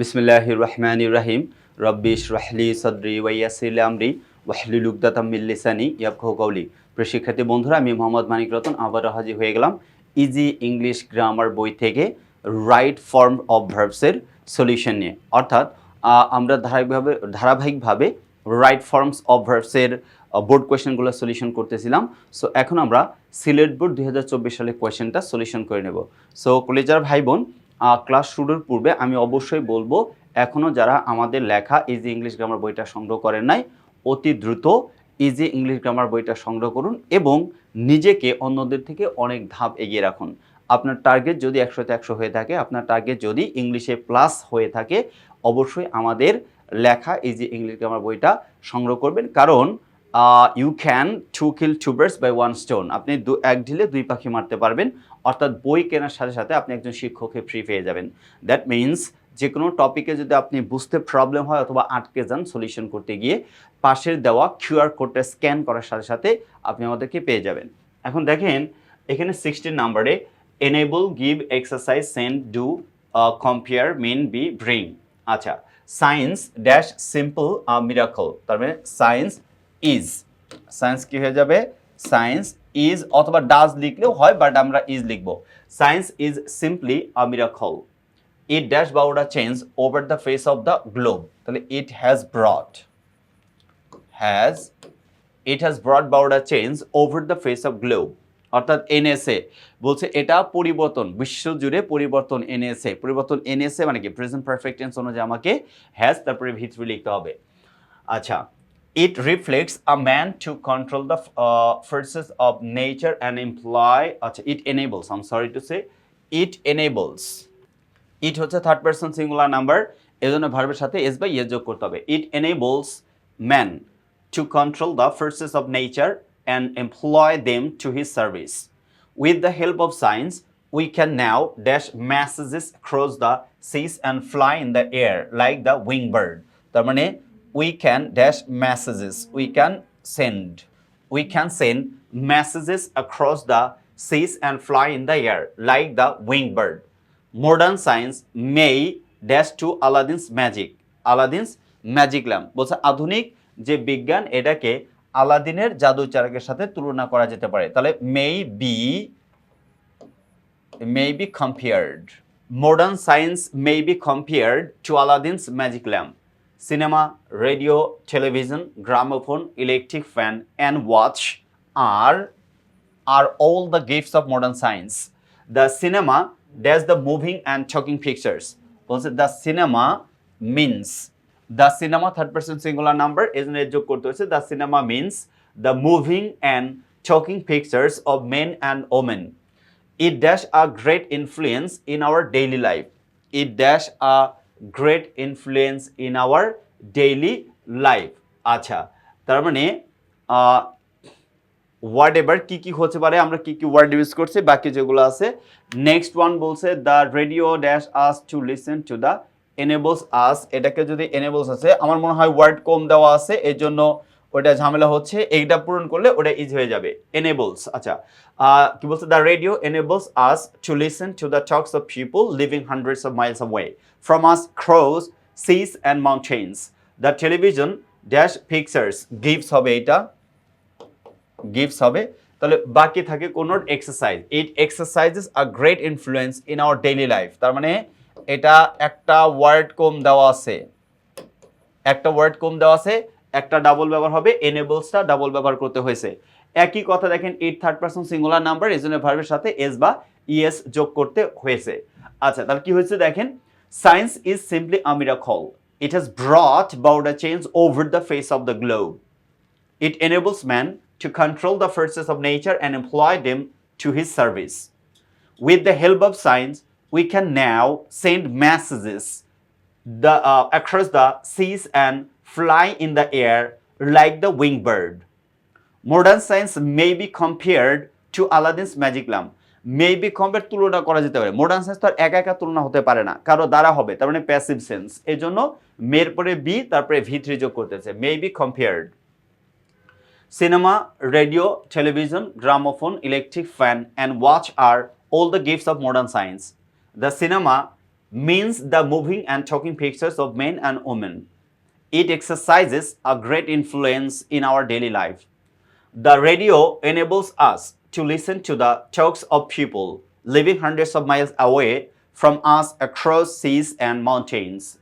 বিসমিল্লাহ রহমান রাহিম রব্বিশ রাহলি সদরি ওয়াইয়াসিল আমরি ওয়াহলি লুকদাতাম মিল্লিসানি ইয়াবখাউ কৌলি প্রিয় শিক্ষার্থী বন্ধুরা, আমি মোহাম্মদ মানিক রতন, আবারও হাজির হয়ে গেলাম ইজি ইংলিশ গ্রামার বই থেকে রাইট ফর্ম অফ ভার্বসের সলিউশন নিয়ে। অর্থাৎ আমরা ধারাবাহিকভাবে ধারাবাহিকভাবে রাইট ফর্মস অফ ভার্বসের বোর্ড কোয়েশ্চেনগুলো সলিউশন করতেছিলাম। সো এখন আমরা সিলেট বোর্ড দু হাজার চব্বিশ সালে কোয়েশ্চেনটা সলিউশন করে নেব। সো কলেজার ভাই বোন ক্লাস শুরুর পূর্বে আমি অবশ্যই বলব এখনও যারা আমাদের লেখা ইজি ইংলিশ গ্রামার বইটা সংগ্রহ করেন নাই, অতি দ্রুত ইজি ইংলিশ গ্রামার বইটা সংগ্রহ করুন এবং নিজেকে অন্যদের থেকে অনেক ধাপ এগিয়ে রাখুন। আপনার টার্গেট যদি একশোতে একশো হয়ে থাকে, আপনার টার্গেট যদি ইংলিশে প্লাস হয়ে থাকে, অবশ্যই আমাদের লেখা ইজি ইংলিশ গ্রামার বইটা সংগ্রহ করবেন। কারণ you can to kill two birds by one stone আপনি দু, এক ঢিলে দুই পাখি মারতে পারবেন। অর্থাৎ বই কেনার সাথে সাথে আপনি একজন শিক্ষককে ফ্রি পেয়ে যাবেন। দ্যাট মিন্স যে কোনো টপিকে যদি আপনি বুঝতে প্রবলেম হয় অথবা আটকে যান সলিউশন করতে গিয়ে, পাশের দেওয়া কিউআর কোডটা স্ক্যান করার সাথে সাথে আপনি আমাদেরকে পেয়ে যাবেন। এখন দেখেন, এখানে সিক্সটিন নাম্বারে enable give exercise send do compare men be bring আচ্ছা সায়েন্স ড্যাশ সিম্পল মিরাকল তার মানে সায়েন্স ইজ সায়েন্স কি হয়ে যাবে? সায়েন্স ইজ অথবা ডাজ লিখলেও হয় বাট আমরা ইজ লিখব। Science is simply a miracle it dash about a change over the face of the globe তাহলে it has brought has it has brought about a change over the face of globe অর্থাৎ এনএসএ বলছে এটা পরিবর্তন, বিশ্বজুড়ে পরিবর্তন এনেছে পরিবর্তন এনেছে মানে কি? প্রেজেন্ট পারফেক্ট টেন্স অনুযায়ী আমাকে হ্যাজ তারপরে ভিতরে লিখতে হবে। আচ্ছা it reflects a man to control the forces of nature and employ আচ্ছা it enables um sorry to say it enables it হচ্ছে থার্ড পার্সন সিঙ্গুলার নাম্বার ভার্বের সাথে করতে হবে। It enables man to control the forces of nature and employ them to his service with the help of science we can now dash messages across the seas and fly in the air, like the wing bird. তার মানে we can dash messages we can send we can send messages across the seas and fly in the air like the wing bird modern science may dash to Aladdin's magic Aladdin's magic lamp বলছে আধুনিক যে বিজ্ঞান এটাকে আলাদিনের জাদু চারকের সাথে তুলনা করা যেতে পারে তাহলে may be may be compared. Modern science may be compared to Aladdin's magic lamp. Radio, television, gramophone, electric fan, and watch are, are all the gifts of modern science. The cinema does the moving and talking pictures. Also, the cinema means the cinema third person singular number is an যোগ করতে হয়েছে the cinema means the moving and talking pictures of men and women it dash a great influence in our daily life it dash a great influence in our daily life আচ্ছা তার মানে word এবার কী কী হতে পারে, আমরা কী কী word use করছি, বাকি যেগুলো আছে। নেক্সট ওয়ান বলছে the radio dash us to listen to the enables us এটাকে যদি এনেবলস আছে, আমার মনে হয় ওয়ার্ড কম দেওয়া আছে এর জন্য ওটা ঝামেলা হচ্ছে, এইটা পূরণ করলে ওটা ইজি হয়ে যাবে। এনেবলস আচ্ছা কি বলছে? The radio enables us to listen to the talks of people living hundreds of miles away from us across seas and mountains the television dash pictures gives হবে এটা গিভস হবে। তাহলে বাকি থাকে কোন exercise it exercises a great influence in our daily life তার মানে এটা একটা ওয়ার্ড কম দেওয়া আছে। একটা ওয়ার্ড কম দেওয়া আছে একটা ডাবল ব্যবহার হবে এনেবলসটা ডাবল ব্যবহার করতে হয়েছে। একই কথা দেখেন it third person singular number এই জন্য ভার্বের সাথে এস বা ইএস যোগ করতে হয়েছে। আচ্ছা তাহলে কি হয়েছে দেখেন science is simply a miracle it has brought about a change over the face of the globe It enables man to control the forces of nature and employ them to his service. With the help of science, we can now send messages the, uh, across the and fly in the air like the winged bird. Modern science may be compared to Aladdin's magic lamp. May be compare তুলনা করা যেতে পারে modern science তো আর একা একা তুলনা হতে পারে না কারও দ্বারা হবে তার মানে প্যাসিভ সেন্স এই জন্য মের পরে বি তারপরে ভি থ্রি যোগ করতেছে মে compared Cinema, radio, television, gramophone, electric fan, and watch are all the gifts of modern science. The cinema means the moving and talking pictures of men and women. It exercises a great influence in our daily life. The radio enables us to listen to the talks of people living hundreds of miles away from us across seas and mountains.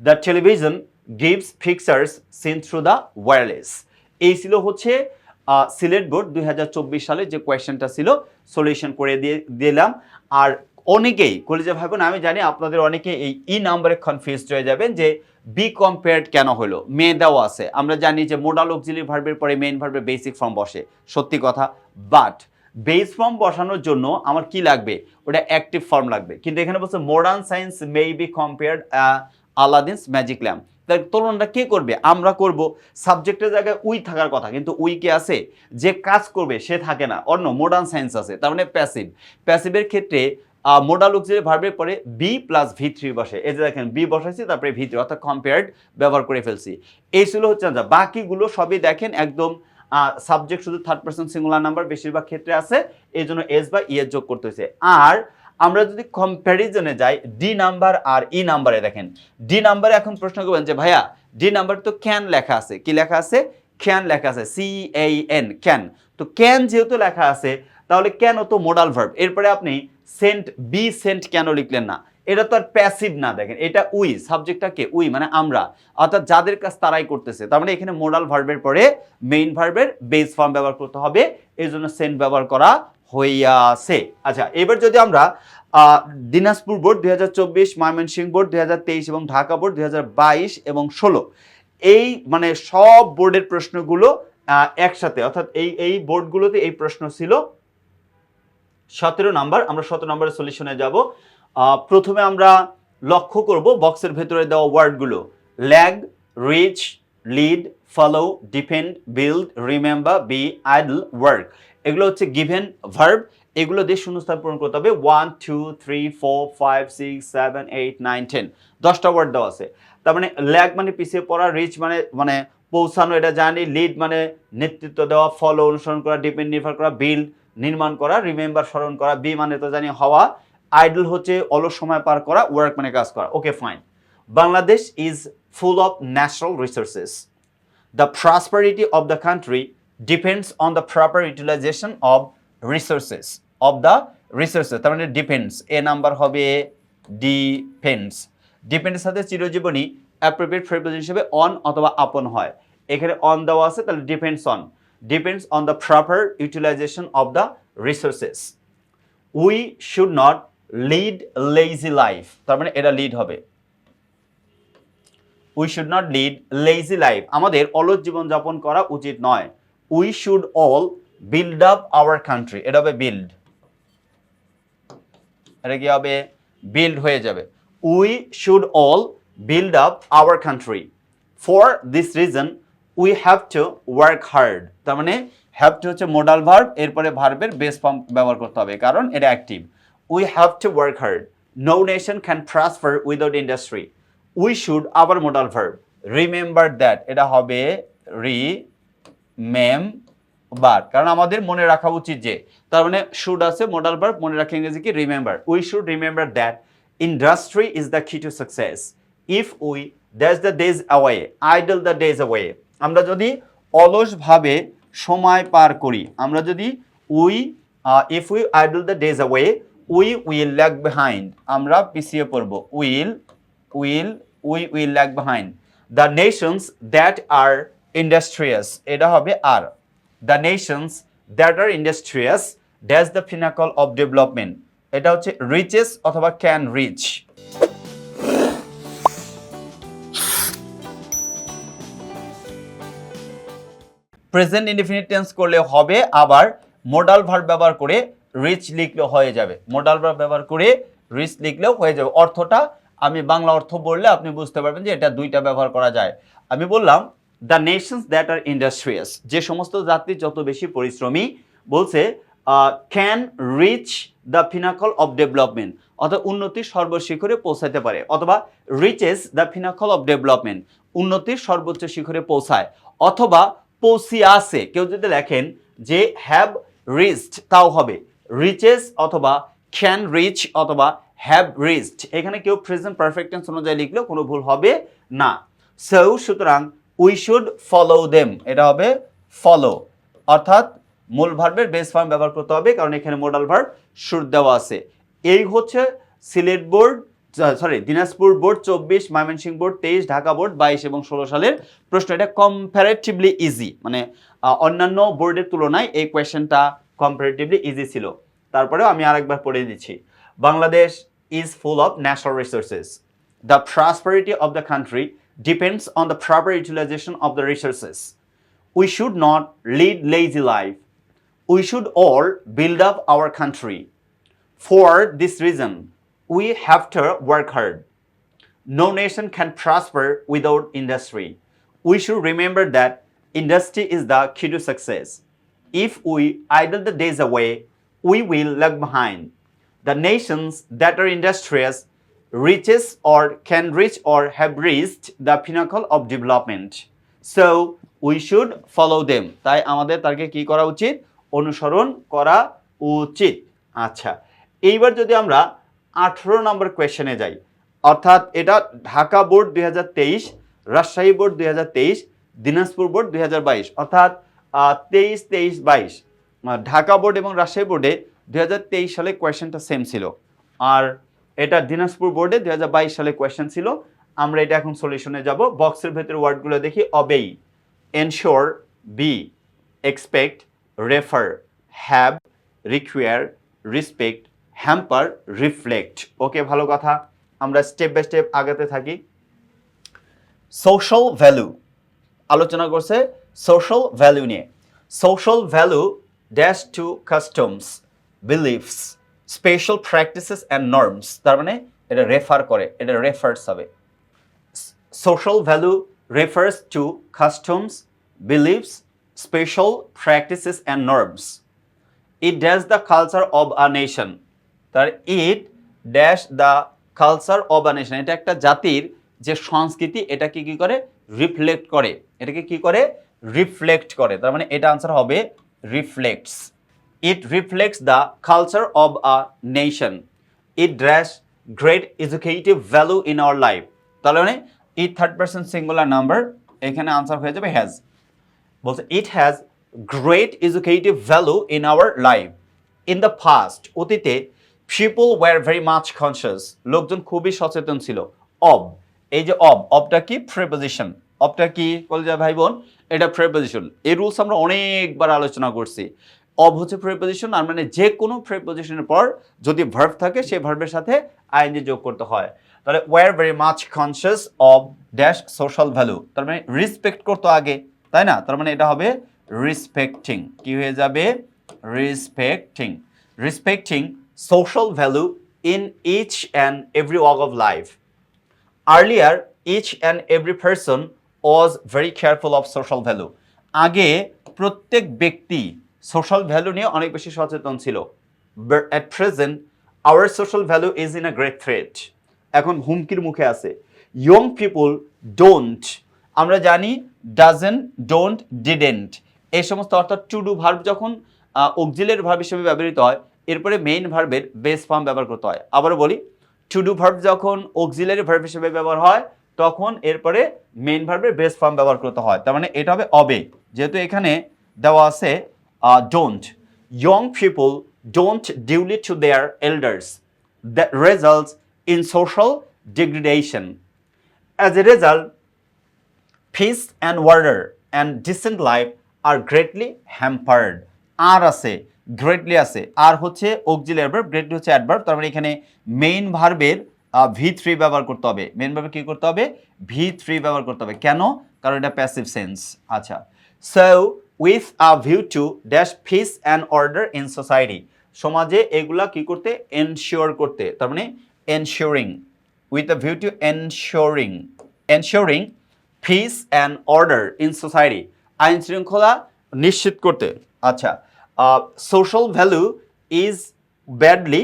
The television gives pictures seen through the wireless. এই ছিল হচ্ছে Sylhet board দুই হাজার চব্বিশ সালে যে কোয়েশ্চেনটা ছিল সলিউশন করে দিয়ে দিলাম আর অনেকেই কলেজে ভাই বোন, আমি জানি আপনাদের অনেকে এই ই নাম্বারে কনফিউজড হয়ে যাবেন যে বি কম্পেয়ার্ড কেন হলো? মেয়ে দেওয়া আছে। আমরা জানি যে মোডাল অক্সিলি ভার্বের পরে মেইন ভার্বের বেসিক ফর্ম বসে। সত্যি কথা। বাট বেস ফর্ম বসানোর জন্য আমার কি লাগবে? ওটা অ্যাক্টিভ ফর্ম লাগবে। কিন্তু এখানে বলছে modern science may be compared Aladdin's magic lamp তার তুলনাটা কে করবে? আমরা করব। সাবজেক্টের জায়গায় উই থাকার কথা। কিন্তু উই কে আছে? যে কাজ করবে, সে থাকে না। অন্য মডার্ন সায়েন্স আছে। তার মানে প্যাসিভ প্যাসিভের ক্ষেত্রে মোডাল অক্সিলারি ভার্বের পরে বি প্লাস ভি থ্রি বসে। এই যে দেখেন বি বসাইছি, তারপরে ভি থ্রি অর্থাৎ কম্পেয়ার্ড ব্যবহার করে ফেলছি। এই ছিল হচ্ছে যা বাকিগুলো সবই দেখেন একদম সাবজেক্ট শুধু থার্ড পার্সন সিঙ্গুলার নাম্বার বেশিরভাগ ক্ষেত্রে আছে, এই জন্য এস বা ই এর যোগ করতে হয়েছে। আর আমরা যদি কম্প্যারিজনে যাই ডি নাম্বার আর ই নাম্বারে দেখেন। ডি নাম্বারে এখন প্রশ্ন করবেন যে, ভাইয়া ডি নাম্বার তো ক্যান লেখা আছে। কি লেখা আছে? ক্যান লেখা আছে সি এ এন ক্যান তো ক্যান যেহেতু লেখা আছে, তাহলে কেন তো মোডাল ভার্ব এরপরে আপনি সেন্ট, বি সেন্ট কেন লিখলেন না? এটা তো আর প্যাসিভ না, দেখেন। এটা উই, সাবজেক্টটা কে? উই মানে আমরা। অর্থাৎ যাদের কাজ তারাই করতেছে। তার মানে এখানে মোডাল ভার্বের পরে মেইন ভার্বের বেস ফর্ম ব্যবহার করতে হবে। এই জন্য সেন্ট ব্যবহার করা হইয়াছে। আচ্ছা এবার যদি আমরা দিনাজপুর বোর্ড দুই হাজার চব্বিশ, ময়মনসিংহ বোর্ড দুই হাজার তেইশ এবং ঢাকা বোর্ড দুই হাজার বাইশ এবং ষোলো, এই মানে সব বোর্ডের প্রশ্নগুলো একসাথে। অর্থাৎ এই এই বোর্ডগুলোতে এই প্রশ্ন ছিল সতেরো নাম্বার, আমরা সতেরো নম্বরের সলিউশনে যাব। প্রথমে আমরা লক্ষ্য করব বক্সের ভেতরে দেওয়া ওয়ার্ডগুলো lag reach lead follow depend build remember be idle work এগুলো হচ্ছে গিভেন ভার্ব এগুলো দিয়ে শূন্যস্থান পূরণ করতে হবে। One two three four five six seven eight nine ten দশটা ওয়ার্ড দেওয়া আছে। তার মানে ল্যাগ মানে পিছিয়ে পড়া রিচ মানে মানে পৌঁছানো, এটা জানি। লিড মানে নেতৃত্ব দেওয়া ফলো অনুসরণ করা ডিপেন্ড নির্ভর করা বিল্ড নির্মাণ করা রিমেম্বার স্মরণ করা বি মানে তো জানি হওয়া আইডল হচ্ছে অলস সময় পার করা ওয়ার্ক মানে কাজ করা okay fine Bangladesh is full of natural resources the prosperity of the country depends on the proper utilization of resources, of the resources, তার মানে ডিপেন্ডস এ নাম্বার হবে ডিপেন্ডস ডিপেন্ডের সাথে চিরজীবনী অ্যাপ্রোপ্রিয়েট ফ্রেবল হিসেবে অন অথবা আপন হয়। এখানে অন দেওয়া আছে, তাহলে depends on depends on the proper utilization of the resources we should not lead lazy life তার মানে এটা লিড হবে। We should not lead lazy life আমাদের অলস জীবনযাপন করা উচিত নয়। We should all build up our country এটা হবে বিল্ড এটা কি হবে? বিল্ড হয়ে যাবে। We should all build up our country for this reason we have to work hard তার মানে হ্যাভ টু হচ্ছে মোডাল ভার্ব এরপরে ভার্বের বেস ফর্ম ব্যবহার করতে হবে, কারণ এটা active we have to work hard no nation can transfer without industry we should আবার মোডাল ভার্ব রিমেম্বার দ্যাট এটা হবে রি মেম বার কারণ আমাদের মনে রাখা উচিত যে, তার মানে শুড আছে মোডাল ভার্ব মনে রাখা ইংরেজি কি remember we should remember that industry is the key to success if we that's the days away idle the days away আমরা যদি অলসভাবে সময় পার করি, আমরা যদি we if we idle the days away we will lag behind আমরা পিছিয়ে পড়ব। Will will we will lag behind the nations that are industrious এটা হবে are the nations that are industrious dash the pinnacle of development এটা হচ্ছে reaches অথবা can reach present indefinite tense করলে হবে, আবার মোডাল ভার্ব ব্যবহার করে রিচ লিখলেও হয়ে যাবে। মোডাল ভার্ব ব্যবহার করে রিচ লিখলেও হয়ে যাবে। অর্থটা আমি বাংলা অর্থ বললে আপনি বুঝতে পারবেন যে এটা দুইটা ব্যবহার করা যায়। আমি বললাম the nations that are industrious যে সমস্ত জাতি যত বেশি পরিশ্রমী, বলছে can reach the pinnacle of development অর্থাৎ উন্নতির সর্বশিখরে পৌঁছাতে পারে, অথবা reaches the pinnacle of development উন্নতির সর্বোচ্চ শিখরে পৌঁছায়, অথবা পৌঁছিয়াছে কেউ যদি লেখেন যে হ্যাভ রিচড তাও হবে। রিচেস অথবা ক্যান রিচ অথবা হ্যাভ রিচড এখানে কেউ প্রেজেন্ট পারফেক্ট টেন্স অনুযায়ী লিখলেও কোনো ভুল হবে না। সো সুতরাং উই শুড ফলো দেম এটা হবে ফলো অর্থাৎ মূল ভার্বের বেস ফর্ম ব্যবহার করতে হবে, কারণ এখানে মোডাল ভার্ব শুড দেওয়া আছে। এই হচ্ছে Sylhet board. Sorry Dinajpur board চব্বিশ ময়মনসিংহ বোর্ড তেইশ ঢাকা বোর্ড বাইশ এবং ষোলো সালের প্রশ্ন। এটা কম্পারেটিভলি ইজি মানে অন্যান্য বোর্ডের তুলনায় এই কোয়েশ্চেনটা কম্পারেটিভলি ইজি ছিল। তারপরেও আমি আরেকবার পড়ে দিচ্ছি। Bangladesh is full of natural resources the prosperity of the country depends on the proper utilization of the resources we should not lead lazy life we should all build up our country for this reason, we have to work hard. No nation can prosper without industry. We should remember that industry is the key to success. If we idle the days away, we will lag behind. The nations that are industrious reaches or can reach or have reached the pinnacle of development. So we should follow them. তাই আমাদের তাকে কি করা উচিত অনুসরণ করা উচিত আচ্ছা এইবার যদি আমরা আঠেরো নম্বর কোয়েশ্চেনে যাই। অর্থাৎ এটা ঢাকা বোর্ড দুই হাজার তেইশ, রাজশাহী বোর্ড দুই দিনাজপুর বোর্ড দু হাজার বাইশ, অর্থাৎ তেইশ তেইশ, বাইশ। ঢাকা বোর্ড এবং রাজশাহী বোর্ডে দু হাজার তেইশ সালে কোয়েশ্চেনটা সেম ছিল। আর এটা দিনাজপুর বোর্ডে দুই হাজার বাইশ সালে কোয়েশ্চেন ছিল। আমরা এটা এখন সলিউশনে যাব। বক্সের ভেতরে ওয়ার্ডগুলো দেখি। Obey. Ensure be expect refer have require respect hamper reflect okay ভালো কথা। আমরা স্টেপ বাই স্টেপ আগাতে থাকি। সোশ্যাল ভ্যালু আলোচনা করছে সোশ্যাল ভ্যালু নিয়ে। Social value dash to customs beliefs special practices and norms তার মানে এটা রেফার করে এটা রেফার্স হবে। Social value refers to customs beliefs, special practices and norms it does the culture of a nation. তার it dash the culture of a nation এটা একটা জাতির যে সংস্কৃতি, এটাকে কি করে? রিফ্লেক্ট করে। এটাকে কি করে? রিফ্লেক্ট করে। তার মানে এটা আনসার হবে reflects it reflects the culture of a nation it dash great educative value in our life তাহলে মানে it third person singular number এখানে আনসার হয়ে যাবে হ্যাজ বলছে it has great educative value in our life in the past অতীতে people were very much conscious লোকজন খুবই সচেতন ছিল। অব, এই যে অব, অবটা কি? প্রেপোজিশন অবটা কি? কলজা ভাই বোন, এটা প্রেপোজিশন এই রুলস আমরা অনেকবার আলোচনা করছি। অব হচ্ছে প্রেপোজিশন আর মানে যে কোনো প্রেপোজিশনের পর যদি ভার্ব থাকে, সেই ভার্বের সাথে আইএনজি যোগ করতে হয়। তাহলে were very much conscious of dash social value তার মানে রিসপেক্ট করতো আগে, তাই না? তার মানে এটা হবে রিসপেক্টিং কি হয়ে যাবে? Respecting respecting social value in each and every walk of life earlier each and every person was very careful of social value আগে প্রত্যেক ব্যক্তি সোশ্যাল ভ্যালু নিয়ে অনেক বেশি সচেতন ছিল। At present our social value is in a great threat এখন হুমকির মুখে আছে। ইয়ং পিপুল ডোন্ট আমরা জানি ডাজেন ডোন্ট ডিডেন্ট এই সমস্ত অর্থাৎ টু ডু ভার্ব যখন অক্সিলের ভার্ব হিসেবে ব্যবহৃত হয় এরপরে মেইন ভার্বের বেস ফর্ম ব্যবহার করতে হয়। আবার বলি টু ডু ভার্ব যখন অক্সিলারি ভার্ব হিসেবে ব্যবহার হয় তখন এরপরে মেইন ভার্বের বেস ফর্ম ব্যবহার করতে হয়। তার মানে এটা হবে অবে। যেহেতু এখানে দেওয়া আছে don't young people don't duly to their elders that results in social degradation. As a result, peace and order and decent life are greatly hampered. Are আছে গ্রেটলি আছে। আর হচ্ছে অক্সিলিয়ারি ভার্ব গ্রেটলি হচ্ছে adverb তার মানে এখানে main ভার্বের V three ব্যবহার করতে হবে। মেইন ভার্বে কী করতে হবে? ভি থ্রি ব্যবহার করতে হবে। কেন? কারণ এটা প্যাসিভ সেন্স আচ্ছা। So with a view to dash peace and order in society সমাজে এগুলা কি করতে? এনশিওর করতে। তার মানে ensuring with a view to ensuring ensuring peace and order in society আইন শৃঙ্খলা নিশ্চিত করতে। আচ্ছা। Social value is badly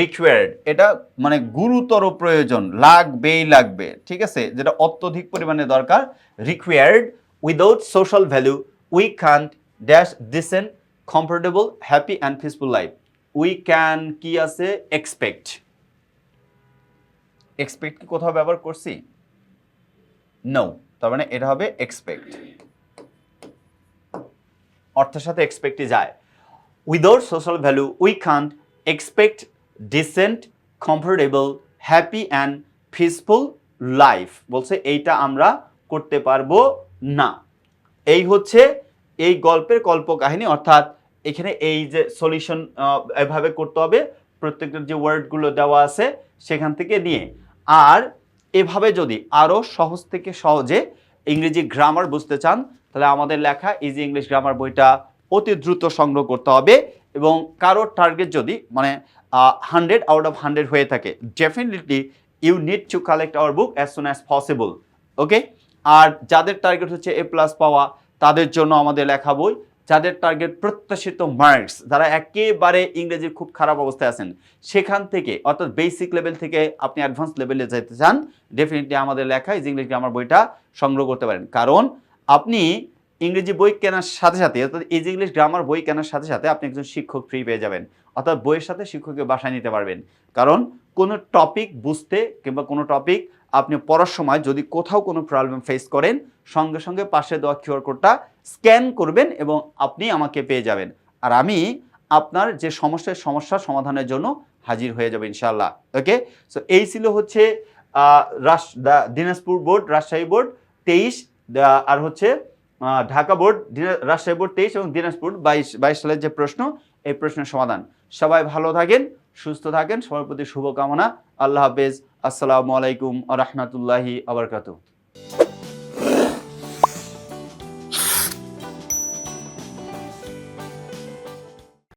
required এটা মানে গুরুতর প্রয়োজন, লাগবেই লাগবে, ঠিক আছে? যেটা অত্যধিক পরিমাণে দরকার required without social value we can't dash decent comfortable happy and peaceful life we can কি আছে? এক্সপেক্ট এক্সপেক্ট কি কোথাও ব্যবহার করছি? নো তার মানে এটা হবে এক্সপেক্ট অর্থের সাথে এক্সপেক্টই যায়। Without social value we can't expect decent comfortable happy and peaceful life বলছে, এইটা আমরা করতে পারব না। এই হচ্ছে এই গল্পের কল্পকাহিনী। অর্থাৎ এখানে এই যে সলিউশন এভাবে করতে হবে, প্রত্যেকটা যে ওয়ার্ডগুলো দেওয়া আছে সেখান থেকে নিয়ে। আর এভাবে যদি আরও সহজ থেকে সহজে ইংরেজি গ্রামার বুঝতে চান, তাহলে আমাদের লেখা ইজি ইংলিশ গ্রামার বইটা অতি দ্রুত সংগ্রহ করতে হবে এবং কারোর টার্গেট যদি মানে হান্ড্রেড আউট অফ হান্ড্রেড হয়ে থাকে definitely you need to collect our book as soon as possible okay আর যাদের টার্গেট হচ্ছে এ প্লাস পাওয়া, তাদের জন্য আমাদের লেখা বই, যাদের টার্গেট প্রত্যাশিত মার্কস যারা একেবারে ইংরেজির খুব খারাপ অবস্থায় আছেন, সেখান থেকে, অর্থাৎ বেসিক লেভেল থেকে আপনি অ্যাডভান্স লেভেলে যেতে চান ডেফিনেটলি আমাদের লেখা ইজ ইংলিশ গ্রামার বইটা সংগ্রহ করতে পারেন। কারণ আপনি ইংরেজি বই কেনার সাথে সাথে, অর্থাৎ ইজ ইংলিশ গ্রামার বই কেনার সাথে সাথে আপনি একজন শিক্ষক ফ্রি পেয়ে যাবেন। অর্থাৎ বইয়ের সাথে শিক্ষককে বাসায় নিতে পারবেন। কারণ কোনো টপিক বুঝতে কিংবা কোনো টপিক আপনি পড়ার সময় যদি কোথাও কোনো প্রবলেম ফেস করেন, সঙ্গে সঙ্গে পাশে দেওয়া কিউআর কোডটা স্ক্যান করবেন এবং আপনি আমাকে পেয়ে যাবেন। আর আমি আপনার যে সমস্যার সমস্যা সমাধানের জন্য হাজির হয়ে যাবে ইনশাল্লাহ ওকে? সো এই ছিল হচ্ছে রাস দিনাজপুর বোর্ড, রাজশাহী বোর্ড, তেইশ আর হচ্ছে ঢাকা বোর্ড রাজশাহী বোর্ড তেইশ এবং দিনাজপুর বাইশ বাইশ সালের যে প্রশ্ন, এই প্রশ্নের সমাধান। সবাই ভালো থাকেন, সুস্থ থাকেন, সবার প্রতি শুভকামনা। আল্লাহ হাফেজ। আসসালামু আলাইকুম আ রহমতুল্লাহি আবরকাতু